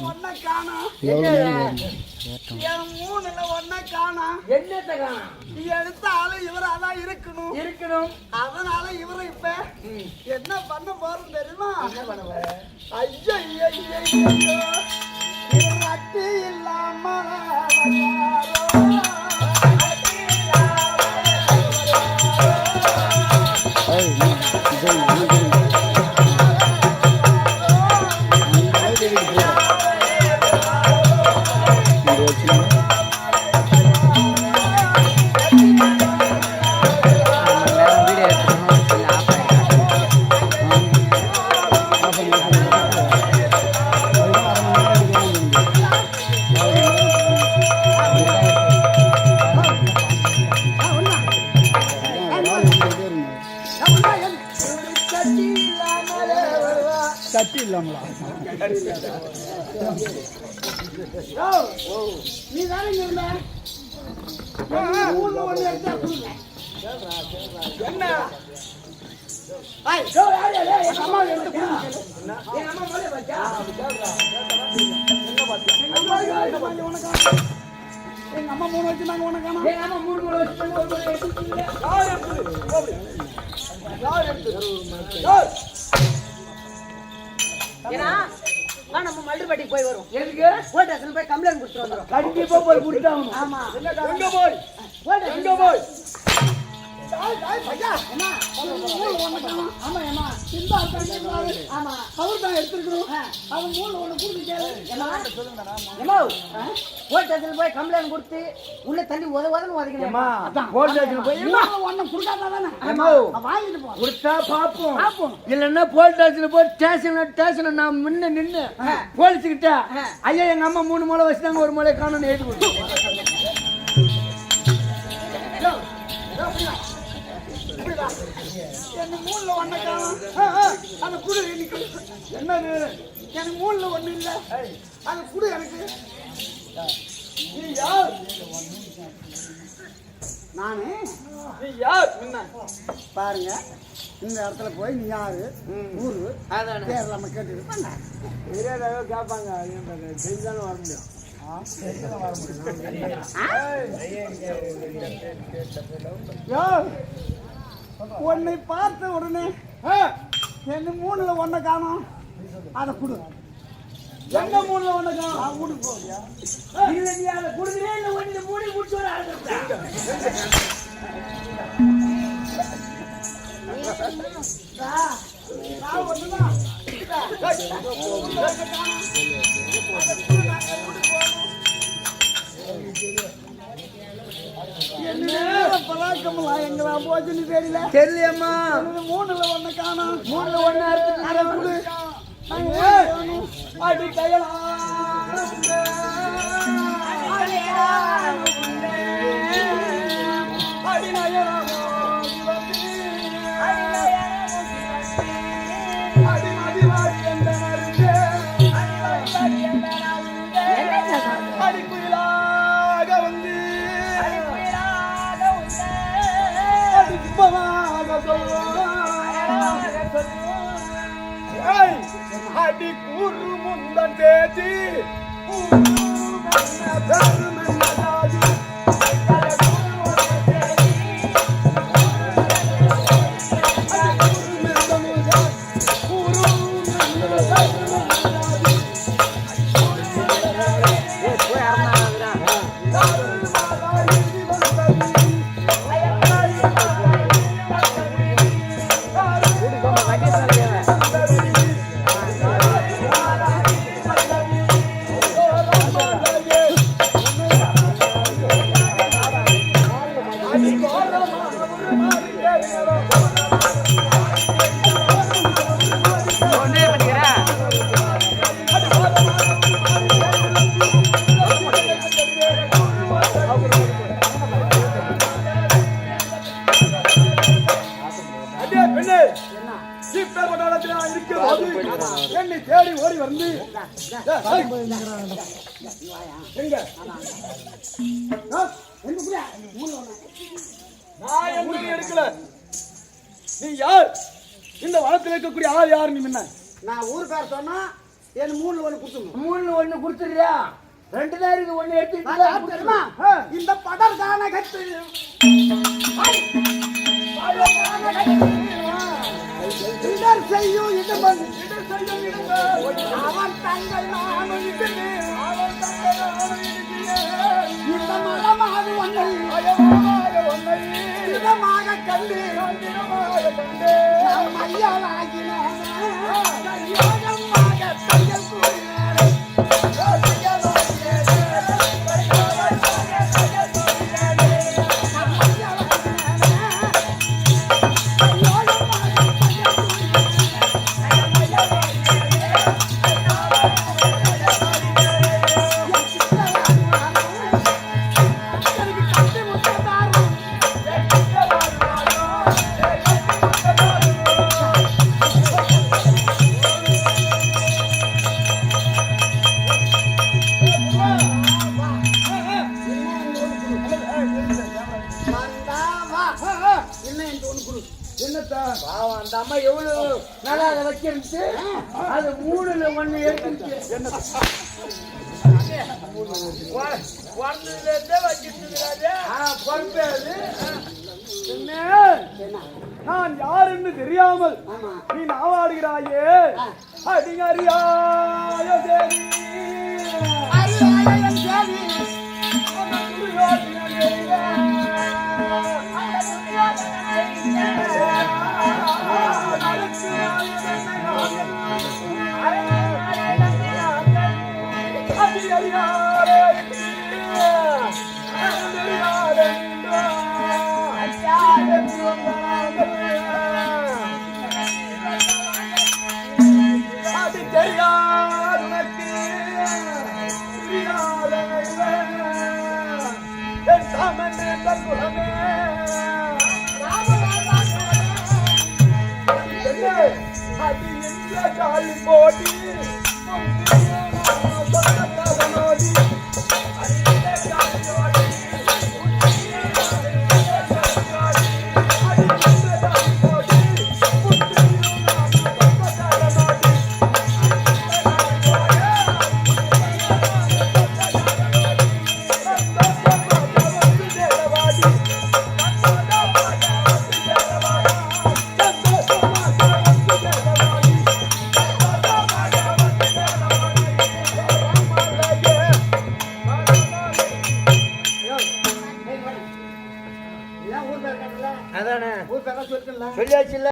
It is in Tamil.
ஒன்ன காணோம் என் மூணுல ஒன்ன காணோம் என்னத்த காணோம் எடுத்த ஆளு இவராதான் இருக்கணும். இருக்கணும். அதனால இவரு இப்ப என்ன பண்ண போறோம் தெரியுமா? என்ன பண்ண போற? ஐயோ ஐயோ ஐயோ இவர் இல்லாம வந்தாரோ. இவர் நீ தானே இங்க இருந்த? ஊர்ல ஒண்ணு எடுத்தா கொடுங்க. என்ன அம்மா எடுத்து கொடுங்க. எங்க அம்மா மேலே வச்சா? எங்க அம்மா எடுத்து கொடுங்க, உனக்கான. எங்க அம்மா எங்க அம்மா மூணு மூணு வச்சுட்டு ஒரு மூணு யார் எடுத்தது? யார் எடுத்தது? ஏன்னா வா நம்ம மல்லுப்பட்டிக்கு போய் வரும் எதுக்கு? போய் கம்ப்ளைண்ட் கொடுத்துட்டு வந்துரும் கண்டிப்பா போய் கொடுத்தாகணும். ஆமா. எங்க போய்? எங்க போய்? அவர் தான் எடுத்துருக்கணும். அவன் மூணு ஒண்ணு கொடுத்துட்டாரு போய் கம்ப்ளைண்ட் கொடுத்து உள்ள தள்ளி உத உதன்னு உதைக்கணும் கொடுத்தா பாப்போம். இல்லன்னா போலீஸ் ஸ்டேஷன் போய் ஸ்டேஷன் ஸ்டேஷன் நான் முன்ன நின்னு போலீஸ் கிட்ட ஐயா எங்க அம்மா மூணு மூளை வச்சுட்டாங்க ஒரு மூளை காணும்னு எழுதி கொடுத்து எனக்கு மூணுல ஒண்ணு அந்த குடு எனக்கு. என்னது? எனக்கு மூணுல ஒண்ணு இல்ல. அந்த குடு எனக்கு. நீ யார்? நானு? நீ யார்? பாருங்க இந்த இடத்துல போய் நீ யாரு? ஊரு? அதானே. பேர் நம்ம கேட்டு கேட்பாங்க தெரிஞ்சாலும் வர முடியும். யோ உன்னை பார்த்த உடனே என்ன மூணுல ஒன்ன காணோம். அதை கொடு. எங்க மூணுல ஒன்ன காணோம்? நான் வீட்டுக்கு போவியா இல்ல நீ அதை கொடுக்குறே இல்ல. ஒண்ணு மூடி முடிச்சு என்ன பழக்கமெல்லாம் எங்களா போச்சுன்னு தெரியல தெரியலையம்மா. மூணுல ஒண்ணு காணோம் மூணுல ஒண்ணு அறுத்து அதை கொடு. அடி கையலா அடி கூறு முந்தன் தேதி அடே இப்பேற்பட்ட இடத்துல என்னை தேடி ஓடி வந்து ஏய், எங்க ஆ, நான் எங்கேயும் எடுக்கல நீ யார் இந்த வனத்தில் இருக்கக்கூடிய ஆள் யார் நீ முன்ன நான் ஊருக்கார சொன்னா என் மூணு ஒண்ணு கொடுத்துருங்க மூணு ஒண்ணு கொடுத்துறியா ரெண்டு தான் இருக்கு ஒண்ணு நான் யார் தெரியுமா? எடுத்து இந்த படர் கானகத்து இடர் செய்யும் இடுமன் அவன் தங்கள் இந்த மரமாக ஒன்றை இதமாக கண்டு நாம் ஐயாளாகினான கையோகமாக தையல் கூறினாரே நல்லா அதை வச்சிருந்துச்சு அது மூணுல ஒண்ணு என்ன? நான் யார் என்று தெரியாமல் நீ நாவாடுகிறாயே அடிங்கறியாய தேவி அது என்ற காலி போடி